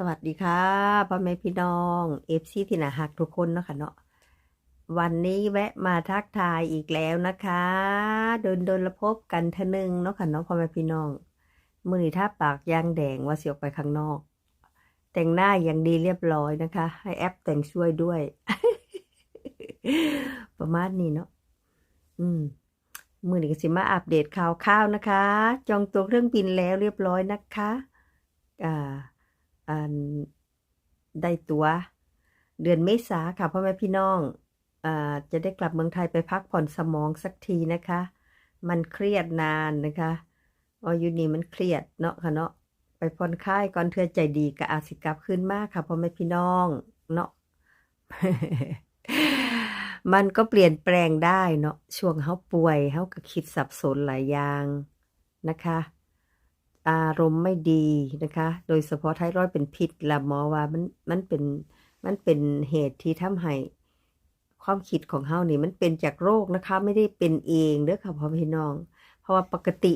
สวัสดีค่ะพ่อแม่พี่น้องเอฟซีที่นาฮักทุกคนเนาะค่ะเนาะวันนี้แวะมาทักทายอีกแล้วนะคะเดินเดินละพบกันทอนึงเนาะค่ะเนาะพ่อแม่พี่น้องมือนี้ถ้าปากยางแดงว่าเสียออกไปข้างนอก แต่งหน้าอย่างดีเรียบร้อยนะคะ ให้แอปแต่งช่วยด้วย ประมาณนี้เนาะอืมมือนี้สิมาอัปเดตข่าวข้าวนะคะ จองตัวเครื่องบินแล้วเรียบร้อยนะคะ อ่า ได้ตัวเดือนเมษาค่ะพ่อแม่พี่น้องอจะได้กลับเมืองไทยไปพักผ่อนสมองสักทีนะคะ มันเครียดนานนะคะออยูนี่มันเครียดเนาะค่ะเนาะไปผ่อนคลายก่อนเธอใจดีก็อาสิกับขึ้นมากค่ะพ่อแม่พี่น้องเนาะมันก็เปลี่ยนแปลงได้เนาะช่วงเฮาป่วยเฮาก็คิดสับสนหลายอย่างนะคะ อารมณ์ไม่ดีนะคะ โดยเฉพาะไทรอยเป็นพิษและหมอว่ามันมันเป็นมันเป็นเหตุที่ทำให้ความคิดของเฮานี่มันเป็นจากโรคนะคะ ไม่ได้เป็นเองเด้อค่ะพ่อพี่น้อง เพราะว่าปกติ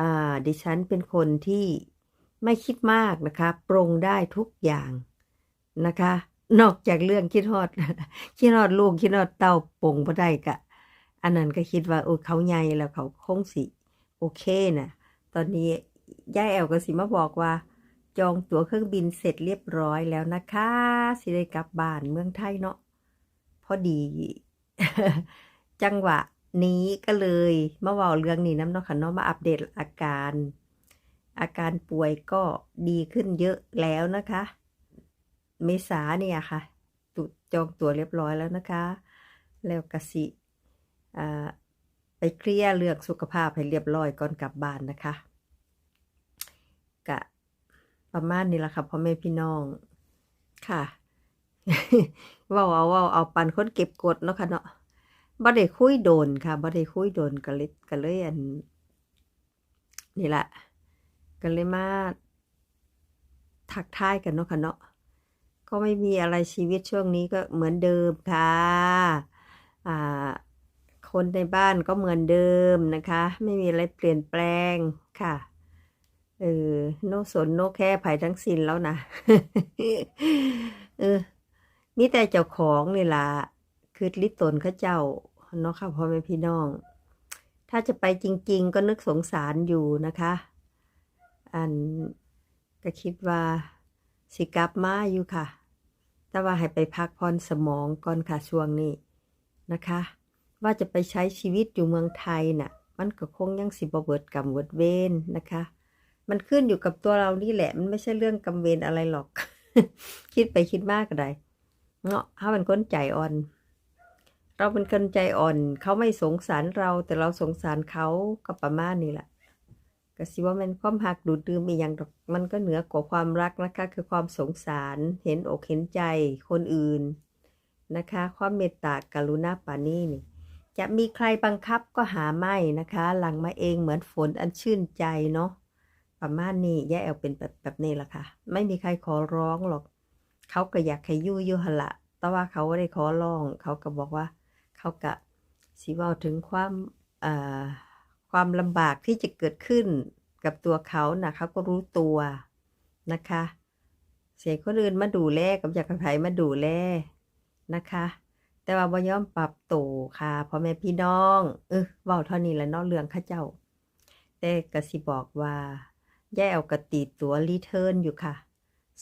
อ่าดิฉันเป็นคนที่ไม่คิดมากนะคะ ปรงได้ทุกอย่างนะคะ นอกจากเรื่องคิดฮอดคิดฮอดลูกคิดฮอดเต้าปรงบ่ได้กะ อันนั้นก็คิดว่าโอ้เขาใหญ่แล้วเขาคงสิโอเคนะตอนนี้ ย่าแอลก็สิมาบอกว่า จองตั๋วเครื่องบินเสร็จเรียบร้อยแล้วนะคะ สิได้กลับบ้านเมืองไทยเนาะพอดี จังหวะนี้ก็เลยมาว่าเรื่องนี้น้ำเนาะค่ะเนาะมาอัปเดตอาการ อาการป่วยก็ดีขึ้นเยอะแล้วนะคะ เมษาเนี่ยค่ะตุจองตั๋วเรียบร้อยแล้วนะคะ แล้วกสิไปเคลียร์เรื่องสุขภาพให้เรียบร้อยก่อนกลับบ้านนะคะ ประมาณนี้ละค่ะพ่อแม่พี่น้อง ค่ะว่าเอาเว่าเอาปันคนเก็บกดเนาะค่ะเนาะบ่ได้คุยโดนค่ะบ่ได้คุยโดนก็เลยก็เลยอันนี่แหละก็เลยมาทักท้ายกันเนาะค่ะเนาะก็ไม่มีอะไรชีวิตช่วงนี้ก็เหมือนเดิมค่ะอ่าคนในบ้านก็เหมือนเดิมนะคะ ไม่มีอะไรเปลี่ยนแปลงค่ะ เออ โนสนโนแค่ไผ่ทั้งสิ้นแล้วนะ เออ มีแต่เจ้าของนี่ล่ะ คือลิตนเขาเจ้า เนาะค่ะพ่อแม่พี่น้อง ถ้าจะไปจริง ๆ ก็นึกสงสารอยู่นะคะ อันก็คิดว่าสิกลับมาอยู่ค่ะ แต่ว่าให้ไปพักผ่อนสมองก่อนค่ะช่วงนี้นะคะ ว่าจะไปใช้ชีวิตอยู่เมืองไทยน่ะ มันก็คงยังสิบเบิดกรรมเวิดเวนนะคะ มันขึ้นอยู่กับตัวเรานี่แหละ มันไม่ใช่เรื่องกรรมเวรอะไรหรอก คิดไปคิดมากก็ได้เนาะถ้าเป็นคนใจอ่อน เราเป็นคนใจอ่อน เขาไม่สงสารเรา แต่เราสงสารเขาก็ประมาณนี้แหละก็สิว่ามันความหักดูดดื่มอีกอย่างดอกมันก็เหนือกว่าความรักนะคะ คือความสงสารเห็นอกเห็นใจคนอื่นนะคะ ความเมตตากรุณาปานี่นี่ จะมีใครบังคับก็หาไม่นะคะ หลังมาเองเหมือนฝนอันชื่นใจเนาะ ประมาณนี้แย่แอลเป็นแบบแบบนี้ละค่ะ ไม่มีใครขอร้องหรอก เขาก็อยากให้ยู่ยู่หละแต่ว่าเขาไม่ได้ขอร้อง เขาก็บอกว่า เขากะสิว่าถึงความความลำบากที่จะเกิดขึ้นกับตัวเขานะเขาก็รู้ตัวนะคะ เสียคนอื่นมาดูแลกับอยากไผมาดูแลนะคะ แต่ว่าบ่ยอมปรับตัวค่ะพ่อแม่พี่น้อง เออเว้าเท่านี้แหละเนาะเรื่องข้าเจ้า แต่ก็สิบอกว่า แย่เอากระตีตัวรีเทิร์นอยู่ค่ะ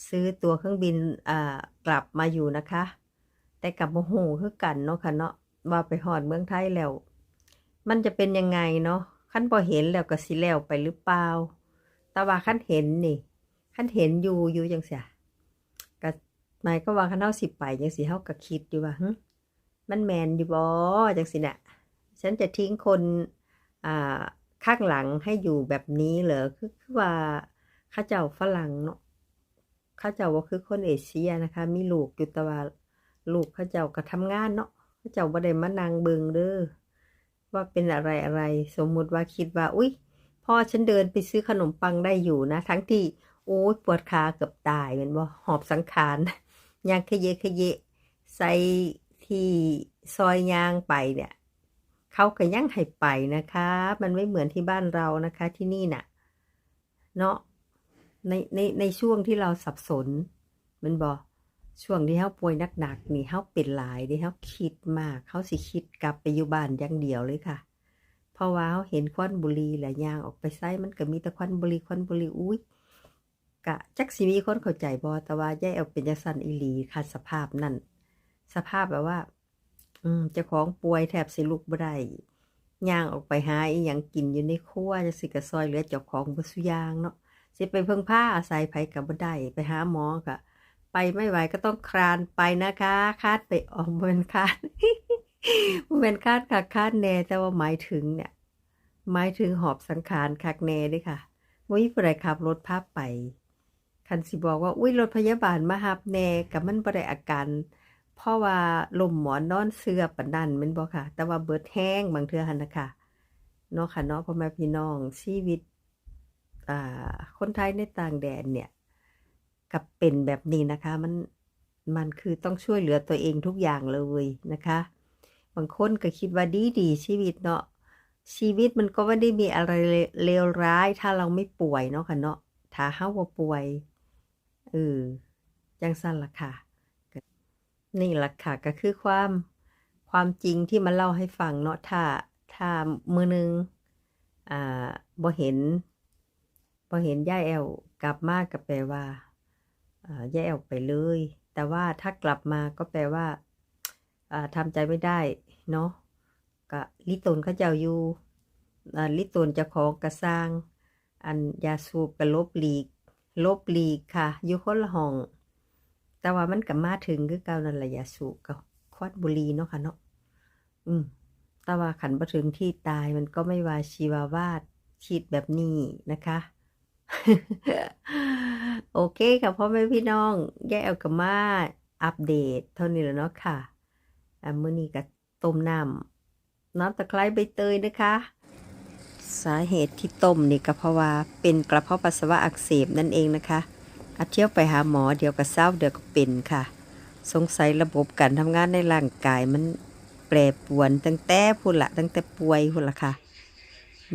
ซื้อตัวเครื่องบินอ่ากลับมาอยู่นะคะ แต่กับโมโหคือกันเนาะค่ะเนาะว่าไปหอดเมืองไทยแล้ว มันจะเป็นยังไงเนาะขั้นพอเห็นแล้วก็สิแล้วไปหรือเปล่าแต่ว่าขั้นเห็นนี่ขั้นเห็นอยู่อยู่จังเสียก็หมายก็ว่าขั้นเฮาสิบไปจังสิเฮาก็คิดอยู่ว่ามันแมนอยู่บ่จังสิน่ะฉันจะทิ้งคนอ่า ข้างหลังให้อยู่แบบนี้เหรอคือคือว่าข้าเจ้าฝรั่งเนาะข้าเจ้าว่าคือคนเอเชียนะคะ มีลูกอยู่แต่ว่าลูกข้าเจ้าก็ทำงานเนาะข้าเจ้าบ่ได้มานั่งเบิงเด้อว่าเป็นอะไรอะไร สมมุติว่าคิดว่า อุ๊ยพ่อฉันเดินไปซื้อขนมปังได้อยู่นะ ทั้งที่โอ้ยปวดขาเกือบตายเป็นบ่าหอบสังขารยางขยเยขยเยใส่ที่ซอยยางไปเนี่ย เขาก็ยังให้ไปนะคะ มันไม่เหมือนที่บ้านเรานะคะ ที่นี่น่ะ เนาะในในในช่วงที่เราสับสน มันบ่ช่วงที่เฮาป่วยหนักๆนี่เฮาเป็นหลายเด้เฮาคิดมากเฮาสิคิดกลับไปอยู่บ้านอย่างเดียวเลยค่ะเพราะว่าเฮาเห็นควันบุหรี่และย่างออกไปไสมันก็มีแต่ควันบุหรี่ควันบุหรี่อุ๊ยกะจักสิมีคนเข้าใจบ่แต่ว่าแยายแอวเป็นจังซั่นอีหลีค่ะสภาพนั้นสภาพแบบว่า อืมจ้าของป่วยแทบสิลุกบ่ได้ย่างออกไปหาอีหยังกินอยู่ในครัวจังซี่ก็ซอยเหลือเจ้าของบ่ซุยางเนาะสิไปพึ่งพาอาศัยไผก็บ่ได้ไปหาหมอก็ไปไม่ไหวก็ต้องคลานไปนะคะ คาดไปออกบ่แม่นคาดบ่แม่นคาดคักคาดแน่แต่ว่าหมายถึงเนี่ย หมายถึงหอบสังขารคักแน่ด้อค่ะบ่มีผู้ใดขับรถพาไปคันสิบอกว่าอุ๊ยรถพยาบาลมารับแน่ก็มันบ่ได้อาการ เพราะว่าลมหมอนนอนเสื้อปานนั้นม่นบ่ค่ะ แต่ว่าเบิดแห้งบางเทื่อหันนะคะเนาะค่ะเนาะพ่อแม่พี่น้องชีวิตอ่าคนไทยในต่างแดนเนี่ยกับเป็นแบบนี้นะคะมันมันคือต้องช่วยเหลือตัวเองทุกอย่างเลยนะคะ บางคนก็คิดว่าดีดีชีวิตเนาะชีวิตมันก็ไม่ได้มีอะไรเลวร้าย ถ้าเราไม่ป่วยเนาะค่ะเนาะถ้าเฮาบ่าป่วยเออจังซั่นล่ะค่ะ นี่แหละค่ะก็คือความความจริงที่มาเล่าให้ฟังเนาะถ้าถ้ามือหนึงอ่าบ่เห็นบ่เห็นย่าแอวกลับมาก็แปลว่าอ่าย่าแอวไปเลย แต่ว่าถ้ากลับมาก็แปลว่าอ่าทำใจไม่ได้เนาะก็ลิตนเขาเจ้าอยู่ลิตนจ้าของกระสร้าง อันยาสูบก็ลบหลีก ลบหลีกค่ะ อยู่คนละห้อง แต่ว่ามันก็มาถึงคือเก่านั่นแหละยาสูบกับควันบุรีเนาะค่ะเนาะอืมแต่ว่าขันมาถึงที่ตายมันก็ไม่ว่าชีวาวาดชีดแบบนี้นะคะ โอเคค่ะพ่อแม่พี่น้อง แย่เอากับมาอัปเดต เท่านี้แล้วเนาะค่ะอะมื้อนี้ก็ต้มน้ำน้ำตะไคร้ใบเตยนะคะ สาเหตุที่ต้มนี่ก็เพราะว่าเป็นกระเพาะปัสสาวะอักเสบนั่นเองนะคะ อาเที่ยวไปหาหมอเดี๋ยวก็เศร้าเดี๋ยวก็เป็นค่ะ สงสัยระบบการทำงานในร่างกายมันแปรปรวนตั้งแต่พุ่นละตั้งแต่ป่วยพุ่นละค่ะ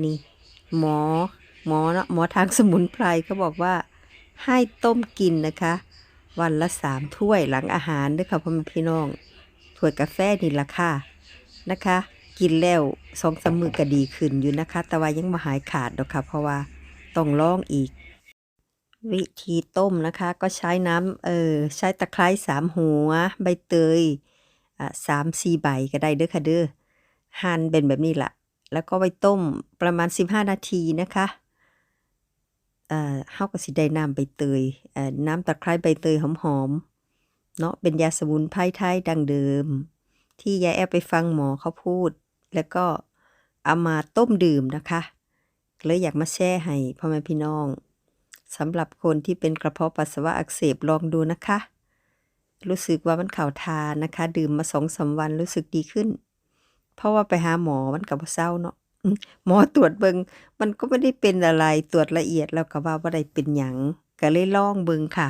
นี่หมอหมอเนาะหมอทางสมุนไพรเขาบอกว่าให้ต้มกินนะคะ วันละสามถ้วยหลังอาหารด้วยค่ะพ่อแม่พี่น้องถ้วยกาแฟนี่ละค่ะนะคะ กินแล้วสองสามมือก็ดีขึ้นอยู่นะคะ แต่ว่ายังมาหายขาดดอกค่ะ เพราะว่าต้องลองอีก วิธีต้มนะคะก็ใช้น้ำเออใช้ตะไคร้สามหัว ใบเตยอะสามสี่ใบก็ได้เด้อค่ะเด้อหั่นเป็นแบบนี้ละแล้วก็ไว้ต้มประมาณ 15 นาทีนะคะเอ่อเฮาก็สิได้น้ำใบเตยเอ่อน้ำตะไคร้ใบเตยหอมๆเนาะเป็นยาสมุนไพรไทยดังเดิม ที่ยายแอบไปฟังหมอเขาพูด แล้วก็เอามาต้มดื่มนะคะเลยอยากมาแชร์ให้พ่อแม่พี่น้อง สำหรับคนที่เป็นกระเพาะปัสสาวะอักเสบลองดูนะคะ รู้สึกว่ามันเข่าทานะคะ ดื่มมาสองสาวันรู้สึกดีขึ้น เพราะว่าไปหาหมอมันกับเศร้าเนาะหมอตรวจเบิงมันก็ไม่ได้เป็นอะไรตรวจละเอียดแล้วก็ว่าว่าได้เป็นหยังก็เลยลองเบิงค่ะ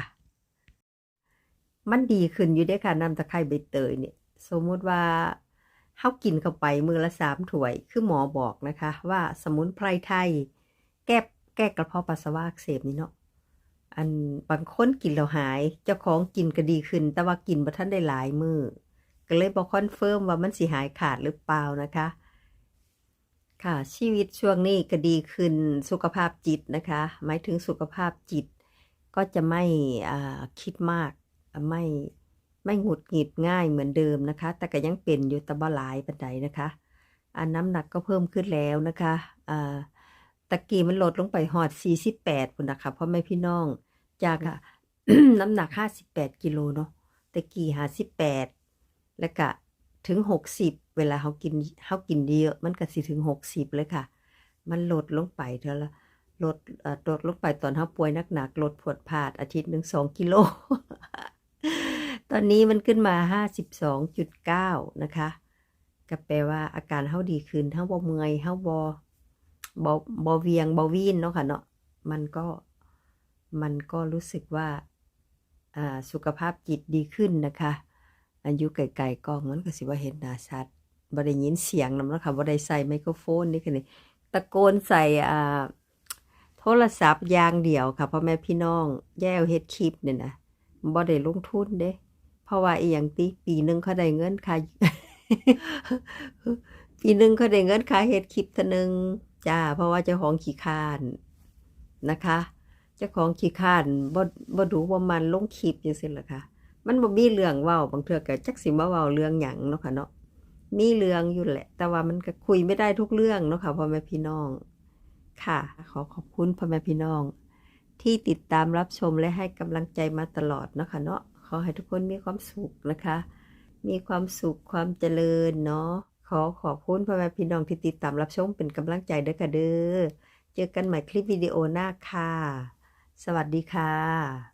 มันดีขึ้นอยู่ได้อค่ะน้ำตะไคร้ใบเตยเนี่ย สมมติว่าเฮากินเข้าไปมือละสามถ้วย คือหมอบอกนะคะ ว่าสมุนไพรไทย แก้ แก้กระเพาะปัสสาวะอักเสบนี่เนาะอันบางคนกินแล้วหาย เจ้าของกินก็ดีขึ้น แต่ว่ากินบ่ทันได้หลายมือก็เลยบ่คอนเฟิร์มว่ามันสิหายขาดหรือเปล่านะคะ ค่ะชีวิตช่วงนี้ก็ดีขึ้นสุขภาพจิตนะคะ หมายถึงสุขภาพจิต ก็จะไม่คิดมากไม่ไม่หงุดหงิดง่ายเหมือนเดิมนะคะ แต่ก็ยังเป็นอยู่แต่บ่หลายปานใดนะคะ อันน้ำหนักก็เพิ่มขึ้นแล้วนะคะอ่าะกี้มันลดลงไปหอด 48พุ่นนะคะพ่อแม่พี่น้อง จากอะน้ำหนัก 58 กิโลเนาะตะกี้58 แล้วก็ถึง 60 เวลาเขากินเขากินเยอะ มันก็สิถึง 60 เลยค่ะ มันลดลงไปเท่าละลดเอ่อลดลงไปตอนเขาป่วยหนักๆลดผดผาดอาทิตย์หนึ่ง2กิโล ตอนนี้มันขึ้นมา52.9นะคะก็แปลว่าอาการเฮาดีขึ้นเฮาบ่เมื่อยเฮาบ่ บอบอเวียงบอวีนเนาะค่ะเนาะมันก็มันก็รู้สึกว่าอ่าสุขภาพจิตดีขึ้นนะคะ อายุไกลๆกล้องมันก็สิว่าเห็นหน้าชัดบ่ไดยินเสียงนำเนาะค่ะบ่ไดใส่ไมโครโฟนนี่คือนี่ตะโกนใส่อ่าโทรศัพท์ยางเดียวค่ะพ่อแม่พี่น้องแย่วเฮ็ดคลิปเนี่ยนะบ่ได้ลงทุนเด้ เพราะว่าอีหยังติปีหนึ่งเขาได้เงินค่าปีหนึ่งเขาได้เงินค่าเฮ็ดคลิปเทื่อหนึ่ง จ้า เพราะว่าเจ้าของขี้คร้านนะคะ เจ้าของขี้คร้านบ่บ่ดูบ่มันลงคลิปจังซี่ล่ะค่ะ มันบ่มีเรื่องเว้าบางเทื่อก็จักสิมาเว้าเรื่องหยังเนาะค่ะเนาะมีเรื่องอยู่แหละ แต่ว่ามันก็คุยไม่ได้ทุกเรื่องเนาะค่ะพ่อแม่พี่น้อง ค่ะ ขอขอบคุณพ่อแม่พี่น้อง ที่ติดตามรับชมและให้กำลังใจมาตลอดเนาะค่ะเนาะขอให้ทุกคนมีความสุขนะคะ มีความสุขความเจริญเนาะ ขอขอบคุณพ่อแม่พี่น้องที่ติดตามรับชมเป็นกำลังใจเด้อค่ะเด้อ เจอกันใหม่คลิปวิดีโอหน้าค่ะ สวัสดีค่ะ